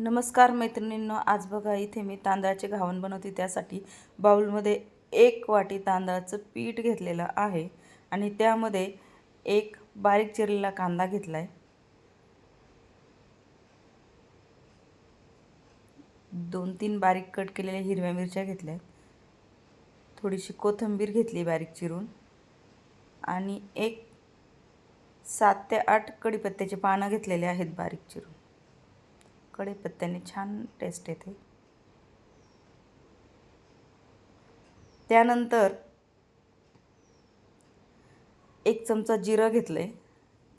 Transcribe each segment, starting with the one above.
नमस्कार मैत्रिणींनो आज बघा इथे मी तांदळाचे घावण बनवते. त्यासाठी बाऊलमध्ये एक वाटी तांदळाचं पीठ घेतलेलं आहे आणि त्यामध्ये एक बारीक चिरलेला कांदा घेतला आहे दोन तीन बारीक कट केलेल्या हिरव्या मिरच्या घेतल्या आहेत थोडीशी कोथिंबीर घेतली बारीक चिरून. आणि एक सात ते आठ कडीपत्त्याचे पानं घेतलेले आहेत बारीक चिरून. कढीपत्त्याने छान टेस्ट येते. त्यानंतर एक चमचा जिरं घेतलं आहे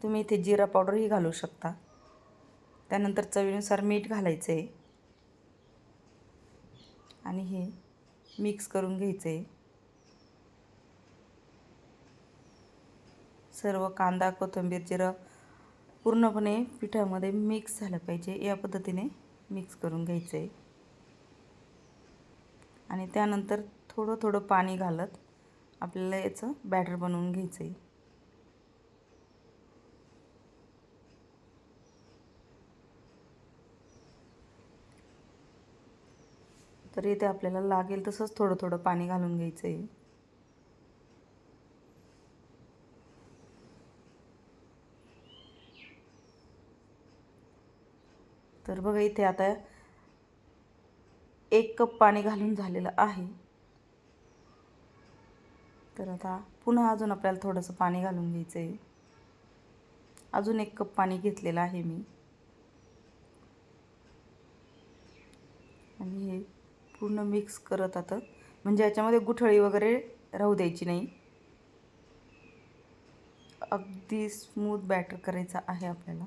तुम्ही इथे जिरा पावडरही घालू शकता. त्यानंतर चवीनुसार मीठ घालायचं आहे आणि हे मिक्स करून घ्यायचं आहे सर्व कांदा कोथिंबीर जिरं पूर्णपणे पिठामध्ये मिक्स झालं पाहिजे. या पद्धतीने मिक्स करून घ्यायचं आहे आणि त्यानंतर थोडं थोडं पाणी घालत आपल्याला याचं बॅटर बनवून घ्यायचं आहे तर इथे आपल्याला लागेल तसंच थोडं थोडं पाणी घालून घ्यायचं आहे तर बघा इथे आता एक कप पाणी घालून झालेलं आहे. तर आता पुन्हा अजून आपल्याला थोडंसं पाणी घालून घ्यायचं आहे अजून एक कप पाणी घेतलेलं आहे मी. आणि हे पूर्ण मिक्स करत आता म्हणजे याच्यामध्ये गुठळी वगैरे राहू द्यायची नाही. अगदी स्मूथ बॅटर करायचा आहे आपल्याला.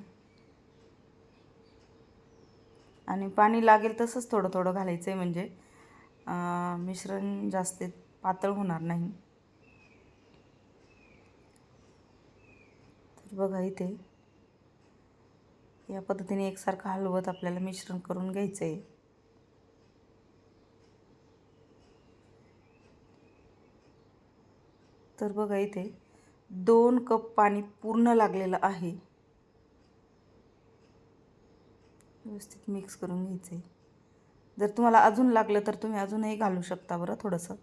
आणि पाणी लागेल तसंच थोडं थोडं घालायचं आहे म्हणजे मिश्रण जास्त पातळ होणार नाही. तर बघा इथे. या पद्धतीने एकसारखं हलवत आपल्याला मिश्रण करून घ्यायचं आहे तर बघा इथे दोन कप पाणी पूर्ण लागलेलं आहे. व्यवस्थित मिक्स करून घ्यायचं आहे जर तुम्हाला अजून लागलं तर तुम्ही अजूनही घालू शकता बरं थोडंसं.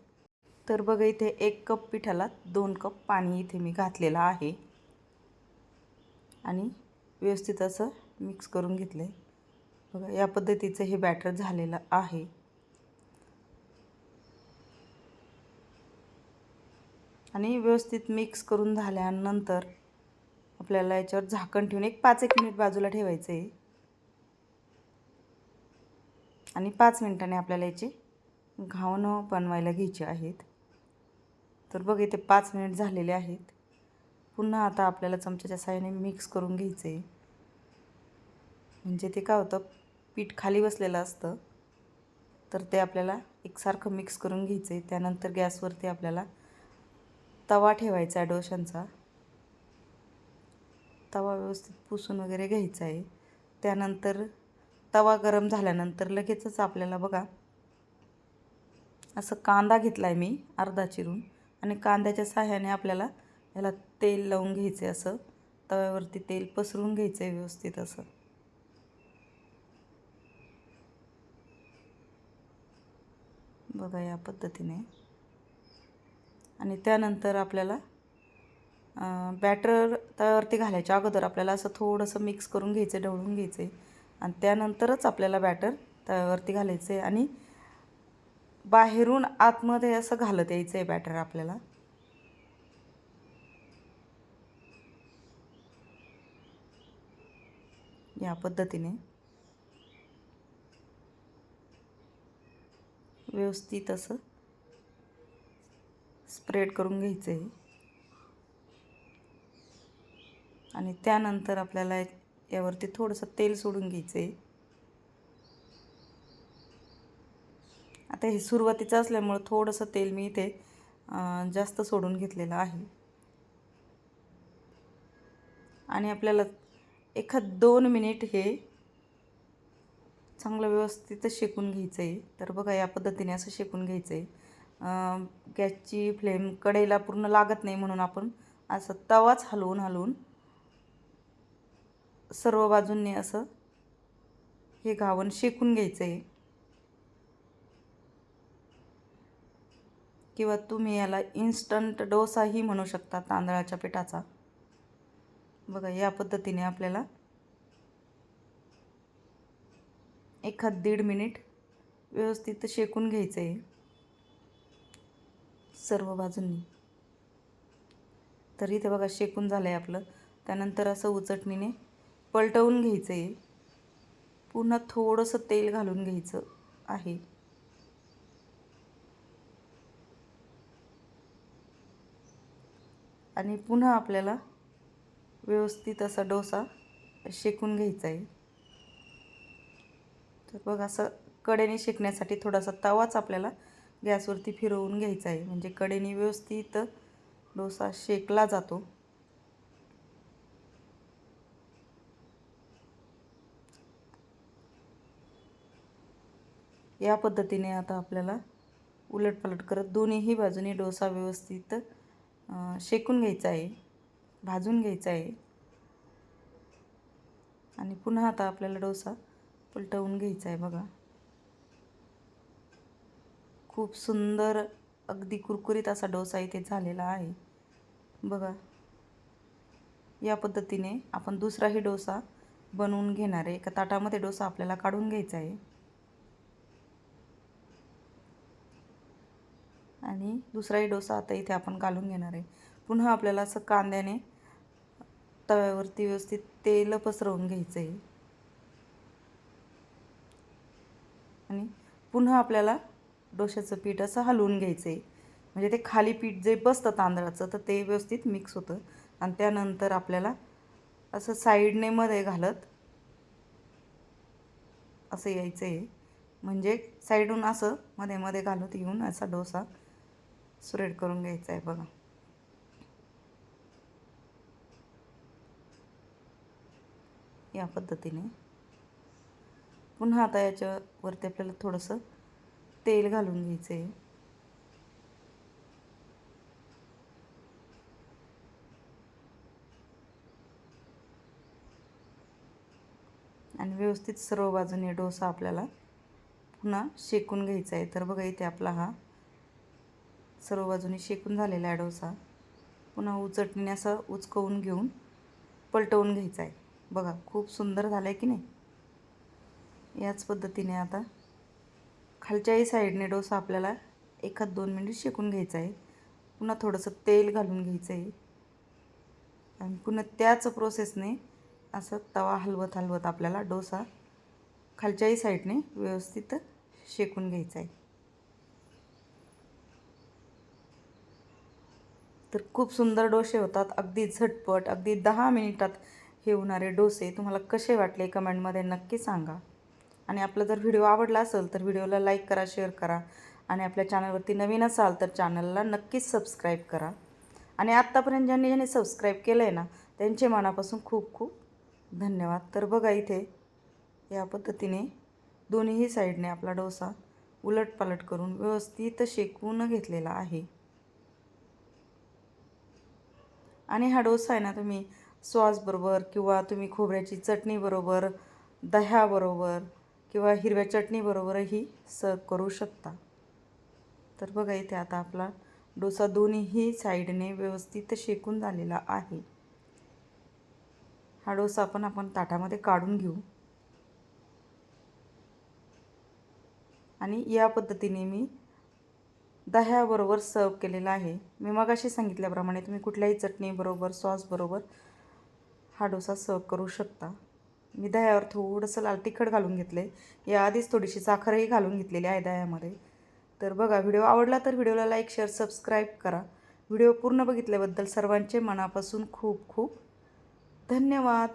तर बघा इथे एक कप पिठाला दोन कप पाणी इथे मी घातलेलं आहे. आणि व्यवस्थित असं मिक्स करून घेतलं आहे बघा या पद्धतीचं हे बॅटर झालेलं आहे. आणि व्यवस्थित मिक्स करून झाल्यानंतर आपल्याला याच्यावर झाकण ठेवून एक पाच एक मिनिट बाजूला ठेवायचं आहे आणि पाच मिनटाने आपल्याला याचे घावणं बनवायला घ्यायचे आहेत. तर बघ इथे पाच मिनिट झालेले आहेत. पुन्हा आता आपल्याला चमच्याच्या साह्याने मिक्स करून घ्यायचं आहे म्हणजे ते काय होतं पीठ खाली बसलेलं असतं तर ते आपल्याला एकसारखं मिक्स करून घ्यायचं आहे त्यानंतर गॅसवरती आपल्याला तवा ठेवायचा आहे डोशांचा. तवा व्यवस्थित पुसून वगैरे घ्यायचा आहे. त्यानंतर तवा गरम झाल्यानंतर लगेचच आपल्याला बघा असं कांदा घेतला आहे मी अर्धा चिरून आणि कांद्याच्या साह्याने आपल्याला याला तेल लावून घ्यायचं आहे असं. तव्यावरती तेल पसरून घ्यायचं आहे व्यवस्थित असं. बघा या पद्धतीने. आणि त्यानंतर आपल्याला बॅटर तव्यावरती घालायच्या अगोदर आपल्याला असं थोडंसं मिक्स करून घ्यायचं आहे ढवळून घ्यायचं आहे आणि त्यानंतरच आपल्याला बॅटर तव्यावरती घालायचं आहे आणि बाहेरून आतमध्ये असं घालत यायचं आहे बॅटर आपल्याला. या पद्धतीने. व्यवस्थित असं स्प्रेड करून घ्यायचं आहे आणि त्यानंतर आपल्याला एक यावरती थोडंसं तेल सोडून घ्यायचं आहे आता हे सुरुवातीचं असल्यामुळं थोडंसं तेल मी इथे जास्त सोडून घेतलेलं आहे. आणि आपल्याला एखाद दोन मिनिट हे चांगलं व्यवस्थित शेकून घ्यायचं आहे तर बघा या पद्धतीने असं शेकून घ्यायचं आहे गॅसची फ्लेम कडेला पूर्ण लागत नाही म्हणून आपण असं तवाच हलवून हलवून सर्व बाजूंनी असं हे घावण शेकून घ्यायचं आहे किंवा तुम्ही याला इन्स्टंट डोसाही म्हणू शकता तांदळाच्या पिठाचा. बघा या पद्धतीने आपल्याला एखाद दीड मिनिट व्यवस्थित शेकून घ्यायचं आहे सर्व बाजूंनी. तर इथे बघा शेकून झालं आहे आपलं. त्यानंतर असं उचटणीने पलटवून घ्यायचं आहे पुन्हा थोडंसं तेल घालून घ्यायचं आहे. आणि पुन्हा आपल्याला व्यवस्थित असा डोसा शेकून घ्यायचा आहे तर बघ असं कडेने शेकण्यासाठी थोडासा तवाच आपल्याला गॅसवरती फिरवून घ्यायचा आहे म्हणजे कडेने व्यवस्थित डोसा शेकला जातो. या पद्धतीने आता आपल्याला उलटपालट करत दोन्हीही बाजूने डोसा व्यवस्थित शेकून घ्यायचा आहे भाजून घ्यायचा आहे. आणि पुन्हा आता आपल्याला डोसा पलटवून घ्यायचा आहे बघा. खूप सुंदर अगदी कुरकुरीत असा डोसा इथे झालेला आहे. बघा. या पद्धतीने आपण दुसराही डोसा बनवून घेणार आहे. एका ताटामध्ये डोसा आपल्याला काढून घ्यायचा आहे. आणि दुसराही डोसा आता इथे आपण घालून घेणार आहे. पुन्हा आपल्याला असं कांद्याने तव्यावरती व्यवस्थित तेल पसरवून घ्यायचं आहे आणि पुन्हा आपल्याला डोशाचं पीठ असं हलवून घ्यायचं आहे म्हणजे ते खाली पीठ जे बसतं तांदळाचं तर ते व्यवस्थित मिक्स होतं. आणि त्यानंतर आपल्याला असं साईडने मध्ये घालत असं यायचं आहे म्हणजे साईडून असं मध्ये मध्ये घालत येऊन असा डोसा स्प्रेड करून घ्यायचा आहे बघा. या पद्धतीने. पुन्हा आता याच्यावरती आपल्याला थोडंसं तेल घालून घ्यायचं आहे आणि व्यवस्थित सर्व बाजूने डोसा आपल्याला पुन्हा शेकून घ्यायचा आहे तर बघा इथे आपला हा सर्व बाजूने शेकून झालेला आहे डोसा. पुन्हा उचटणीने असं उचकवून घेऊन पलटवून घ्यायचा आहे. बघा खूप सुंदर झालं आहे की नाही? याच पद्धतीने आता खालच्याही साईडने डोसा आपल्याला एखाद दोन मिनिट शेकून घ्यायचा आहे. पुन्हा थोडंसं तेल घालून घ्यायचं आहे. आणि पुन्हा त्याच प्रोसेसने असं तवा हलवत हलवत आपल्याला डोसा खालच्याही साईडने व्यवस्थित शेकून घ्यायचा आहे. तर खूप सुंदर डोसे होतात. अगदी झटपट अगदी दहा मिनिटात हे होणारे डोसे तुम्हाला कसे वाटले कमेंटमध्ये नक्की सांगा. आणि आपला जर व्हिडिओ आवडला असेल तर व्हिडिओला लाईक करा शेअर करा आणि आपल्या चॅनलवरती नवीन असाल तर चॅनलला नक्कीच सबस्क्राईब करा. आणि आत्तापर्यंत ज्यांनी ज्यांनी सबस्क्राईब केलं आहे ना त्यांचे मनापासून खूप खूप धन्यवाद. तर बघा इथे या पद्धतीने दोन्हीही साईडने आपला डोसा उलटपालट करून व्यवस्थित शेकवून घेतलेला आहे. आणि हा डोसा आहे ना तुम्ही सॉसबरोबर किंवा तुम्ही खोबऱ्याची चटणीबरोबर दह्याबरोबर किंवा हिरव्या चटणीबरोबरही सर्व करू शकता. तर बघा इथे आता आपला डोसा दोन्हीही साईडने व्यवस्थित शेकून झालेला आहे. हा डोसा पण आपण ताटामध्ये काढून घेऊ. आणि या पद्धतीने मी दह्याबरोबर सर्व केलेला आहे. मी मगाशी सांगितल्याप्रमाणे तुम्ही कुठल्याही चटणीबरोबर सॉसबरोबर हा डोसा सर्व करू शकता. मी दह्यावर थोडंसं लाल तिखट घालून घेतलं आहे याआधीच थोडीशी साखरही घालून घेतलेली आहे दह्यामध्ये. तर बघा व्हिडिओ आवडला तर व्हिडिओला लाईक शेअर सबस्क्राईब करा. व्हिडिओ पूर्ण बघितल्याबद्दल सर्वांचे मनापासून खूप खूप धन्यवाद.